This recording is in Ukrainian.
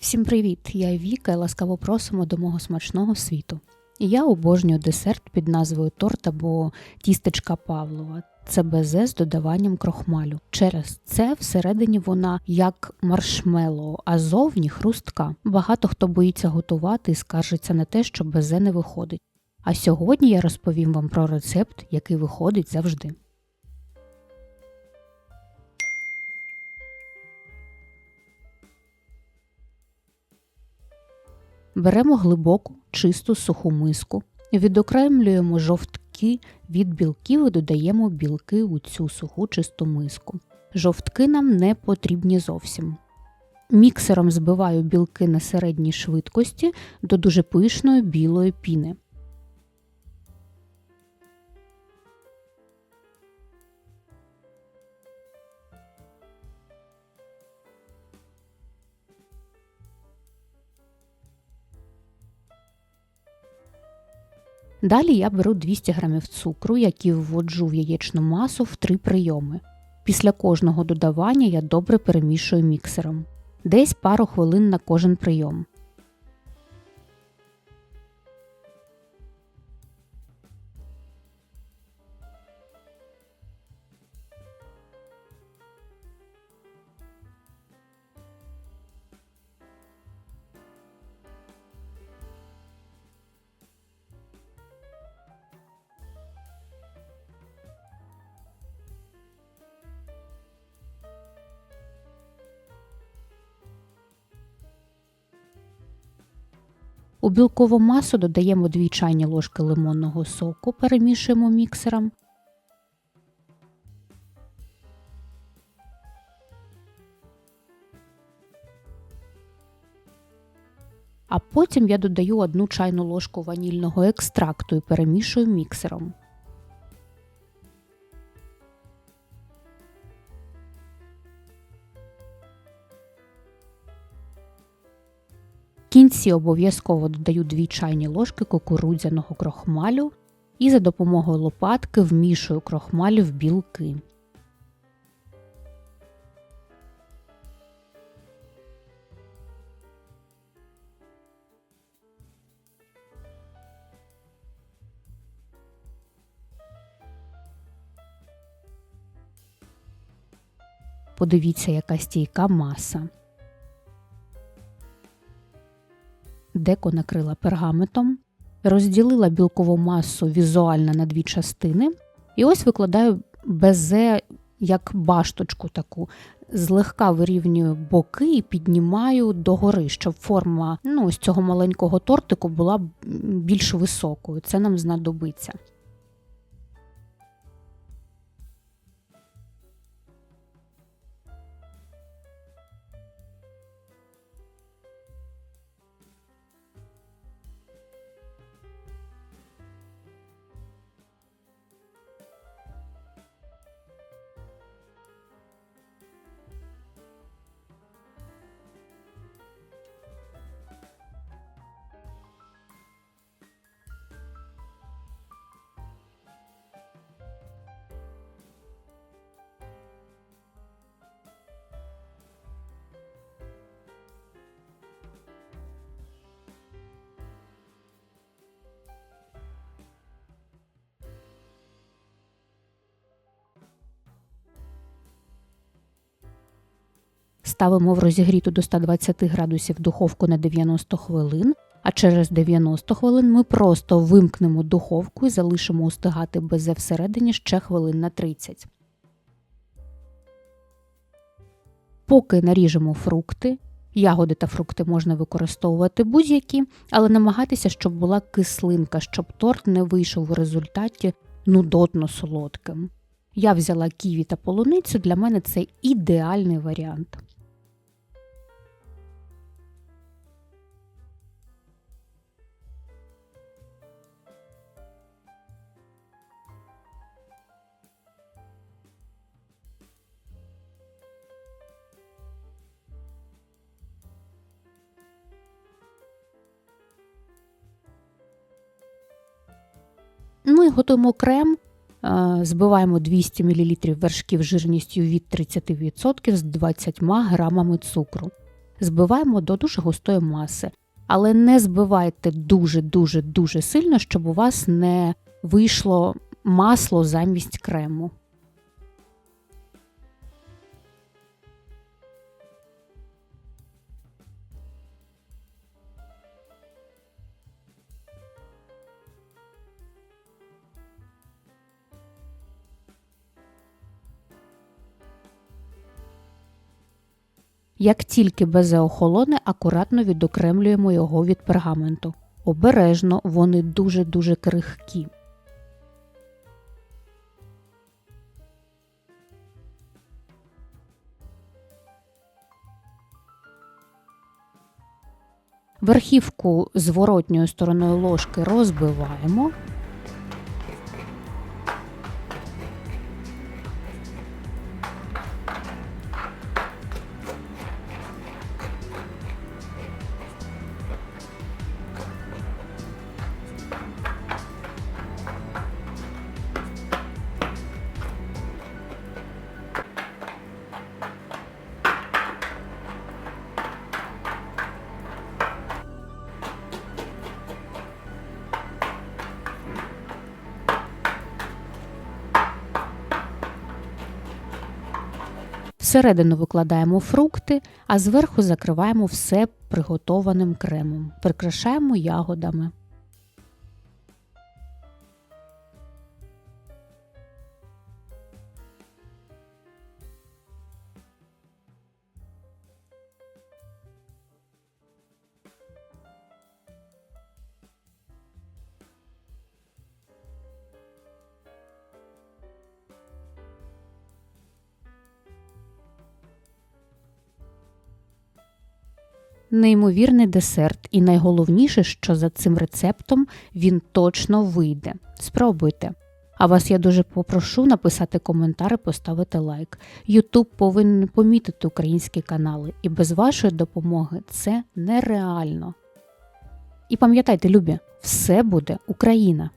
Всім привіт! Я Віка і ласкаво просимо до мого смачного світу. Я обожнюю десерт під назвою торт або тістечка Павлова. Це безе з додаванням крохмалю. Через це всередині вона як маршмеллоу, а зовні хрустка. Багато хто боїться готувати і скаржиться на те, що безе не виходить. А сьогодні я розповім вам про рецепт, який виходить завжди. Беремо глибоку, чисту суху миску, відокремлюємо жовтки від білків і додаємо білки у цю суху чисту миску. Жовтки нам не потрібні зовсім. Міксером збиваю білки на середній швидкості до дуже пишної білої піни. Далі я беру 200 г цукру, які вводжу в яєчну масу в три прийоми. Після кожного додавання я добре перемішую міксером. Десь пару хвилин на кожен прийом. Білкову масу додаємо 2 чайні ложки лимонного соку, перемішуємо міксером. А потім я додаю 1 чайну ложку ванільного екстракту і перемішую міксером. Кінці обов'язково додаю 2 чайні ложки кукурудзяного крохмалю і за допомогою лопатки вмішую крохмаль в білки. Подивіться, яка стійка маса. Деко накрила пергаментом, розділила білкову масу візуально на дві частини, і ось викладаю безе як башточку таку. Злегка вирівнюю боки і піднімаю догори, щоб форма ну, ось цього маленького тортику була більш високою. Це нам знадобиться. Ставимо в розігріту до 120 градусів духовку на 90 хвилин, а через 90 хвилин ми просто вимкнемо духовку і залишимо устигати безе всередині ще хвилин на 30. Поки наріжемо фрукти. Ягоди та фрукти можна використовувати будь-які, але намагатися, щоб була кислинка, щоб торт не вийшов у результаті нудотно солодким. Я взяла ківі та полуницю, для мене це ідеальний варіант. Готуємо крем. Збиваємо 200 мл вершків жирністю від 30% з 20 грамами цукру. збиваємо до дуже густої маси. Але не збивайте дуже-дуже дуже сильно, щоб у вас не вийшло масло замість крему. Як тільки безе охолоне, акуратно відокремлюємо його від пергаменту. Обережно вони дуже-дуже крихкі. Верхівку зворотньою стороною ложки розбиваємо. Всередину викладаємо фрукти, а зверху закриваємо все приготованим кремом. Прикрашаємо ягодами. Неймовірний десерт, і найголовніше, що за цим рецептом він точно вийде. Спробуйте. А вас я дуже попрошу написати коментар і поставити лайк. Ютуб повинен помітити українські канали, і без вашої допомоги це нереально. І пам'ятайте, любі, все буде Україна!